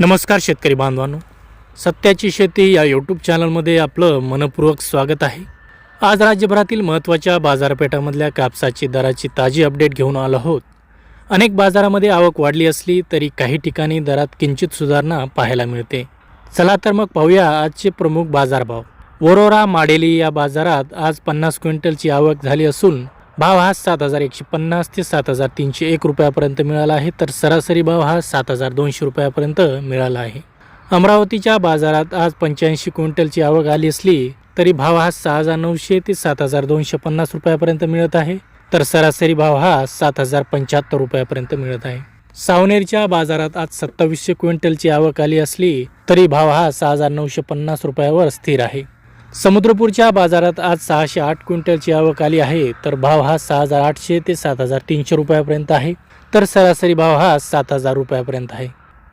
नमस्कार शेतकरी बांधवांनो. सत्याची शेती या यूट्यूब चॅनलमध्ये आपलं मनपूर्वक स्वागत आहे. आज राज्यभरातील महत्त्वाच्या बाजारपेठामधल्या कापसाची दराची ताजी अपडेट घेऊन आलो आहोत. अनेक बाजारामध्ये आवक वाढली असली तरी काही ठिकाणी दरात किंचित सुधारणा पाहायला मिळते. चला तर मग पाहूया आजचे प्रमुख बाजारभाव. वरोरा माडेली या बाजारात आज पन्नास क्विंटलची आवक झाली असून भाव हा सात हजार एकशे पन्नास ते सात हजार तीनशे एक रुपयापर्यंत मिळाला आहे. तर सरासरी भाव हा सात हजार दोनशे रुपयापर्यंत मिळाला आहे. अमरावतीच्या बाजारात आज पंच्याऐंशी क्विंटलची आवक आली असली तरी भाव हा सहा हजार नऊशे ते सात हजार दोनशे पन्नास रुपयापर्यंत मिळत आहे. तर सरासरी भाव हा सात हजार पंच्याहत्तर रुपयापर्यंत मिळत आहे. सावनेरच्या बाजारात आज सत्तावीसशे क्विंटलची आवक आली असली तरी भाव हा सहा हजार नऊशे पन्नास रुपयावर स्थिर आहे. समुद्रपूरच्या बाजारात आज सहाशे आठ क्विंटलची आवक आली आहे तर भाव हा सहा हजार आठशे ते सात हजार तीनशे रुपयापर्यंत आहे. तर सरासरी भाव हा सात हजार रुपयापर्यंत आहे.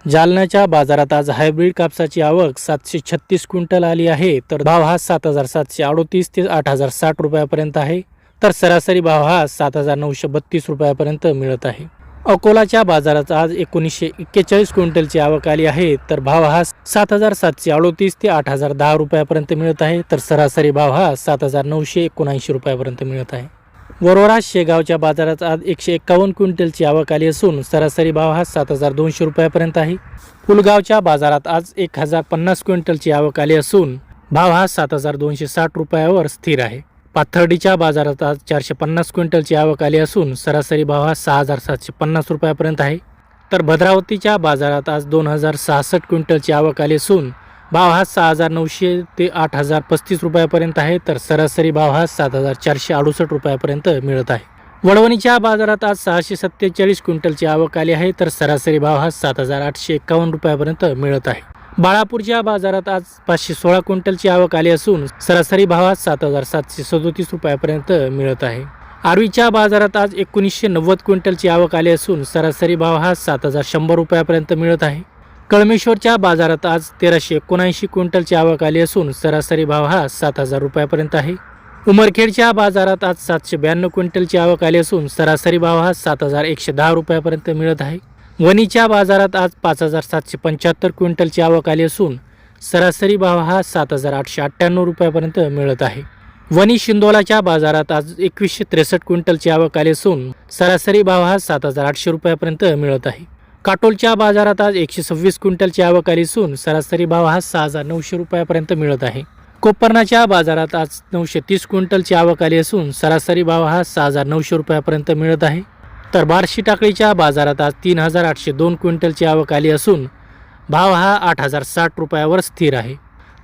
जालन्याच्या बाजारात आज हायब्रिड कापसाची आवक सातशे छत्तीस क्विंटल आली आहे तर भाव हा सात हजार सातशे अडोतीस ते आठ हजार साठ रुपयापर्यंत आहे. तर सरासरी भाव हा सात हजार नऊशे बत्तीस रुपयापर्यंत मिळत आहे. अकोलाच्या बाजारात आज एकोणीसशे एक्केचाळीस क्विंटलची आवक आली आहे. तर भाव हा सात हजार सातशे अडोतीस ते आठ हजार दहा रुपयापर्यंत मिळत आहे. तर सरासरी भाव हा सात हजार नऊशे एकोणऐंशी रुपयापर्यंत मिळत आहे. वरोरा शेगावच्या बाजारात आज एकशे एक्कावन्न क्विंटलची आवक आली असून सरासरी भाव हा सात हजार दोनशे रुपयापर्यंत आहे. पुलगावच्या बाजारात आज एक हजार पन्नास क्विंटलची आवक आली असून भाव हा सात हजार दोनशे साठ रुपयावर स्थिर आहे. पाथर्डीच्या बाजारात आज चारशे पन्नास क्विंटलची आवक आली असून सरासरी भाव हा सहा हजार सातशे पन्नास रुपयापर्यंत आहे. तर भद्रावतीच्या बाजारात आज दोन हजार सहासष्ट क्विंटलची आवक आली असून भाव हा सहा हजार नऊशे ते आठ हजार पस्तीस रुपयापर्यंत आहे. तर सरासरी भाव हा सात हजार चारशे अडुसष्ट रुपयापर्यंत मिळत आहे. वडवणीच्या बाजारात आज सहाशे सत्तेचाळीस क्विंटलची आवक आली आहे. तर सरासरी भाव हा सात हजार आठशे एक्कावन्न रुपयापर्यंत मिळत आहे. बाळापूरच्या बाजारात आज पाचशे सोळा क्विंटलची आवक आली असून सरासरी भाव हा सात हजार सातशे सदोतीस रुपयापर्यंत मिळत आहे. आर्वीच्या बाजारात आज एकोणीसशे नव्वद क्विंटलची आवक आली असून सरासरी भाव हा सात हजार शंभर रुपयापर्यंत मिळत आहे. कळमेश्वरच्या बाजारात आज तेराशे एकोणऐंशी क्विंटलची आवक आली असून सरासरी भाव हा सात हजार रुपयापर्यंत आहे. उमरखेडच्या बाजारात आज सातशे ब्याण्णव क्विंटलची आवक आली असून सरासरी भाव हा सात हजार एकशे दहा रुपयापर्यंत मिळत आहे. वणीच्या बाजारात आज पाच हजार सातशे पंच्याहत्तर क्विंटलची आवक आली असून सरासरी भाव हा सात हजार आठशे अठ्ठ्याण्णव रुपयापर्यंत मिळत आहे. वणी शिंदोलाच्या बाजारात आज एकवीसशे त्रेसष्ट क्विंटलची आवक आली असून सरासरी भाव हा सात हजार आठशे रुपयापर्यंत मिळत आहे. काटोलच्या बाजारात आज एकशे सव्वीस क्विंटलची आवक आली असून सरासरी भाव हा सहा हजार नऊशे रुपयापर्यंत मिळत आहे. कोपरनाच्या बाजारात आज नऊशे तीस क्विंटलची आवक आली असून सरासरी भाव हा सहा हजार नऊशे रुपयापर्यंत मिळत आहे. तर बार्शी टाकळीच्या बाजारात आज तीन हजार आठशे दोन क्विंटलची आवक आली असून भाव हा आठ हजार साठ रुपयावर स्थिर आहे.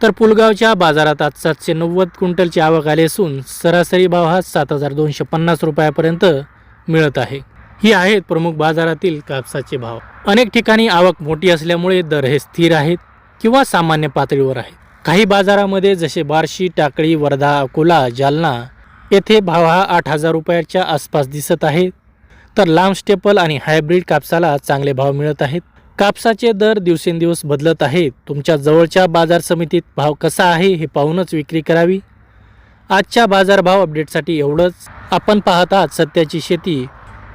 तर पुलगावच्या बाजारात आज सातशे नव्वद क्विंटलची आवक आली असून सरासरी भाव हा सात हजार दोनशे पन्नास रुपयापर्यंत मिळत आहे. ही आहेत प्रमुख बाजारातील कापसाचे भाव. अनेक ठिकाणी आवक मोठी असल्यामुळे दर हे स्थिर आहेत किंवा सामान्य पातळीवर आहेत. काही बाजारामध्ये जसे बार्शी टाकळी वर्धा अकोला जालना येथे भाव हा आठ हजार रुपयाच्या आसपास दिसत आहे. तर लांब स्टेपल आणि हायब्रिड कापसाला चांगले भाव मिळत आहेत. कापसाचे दर दिवसेंदिवस बदलत आहेत तुमच्या जवळच्या बाजार समितीत भाव कसा आहे हे पाहूनच विक्री करावी. आजच्या बाजारभाव अपडेटसाठी एवढंच. आपण पाहत आहात सत्याची शेती.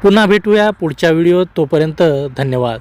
पुन्हा भेटूया पुढच्या व्हिडिओत. तोपर्यंत धन्यवाद.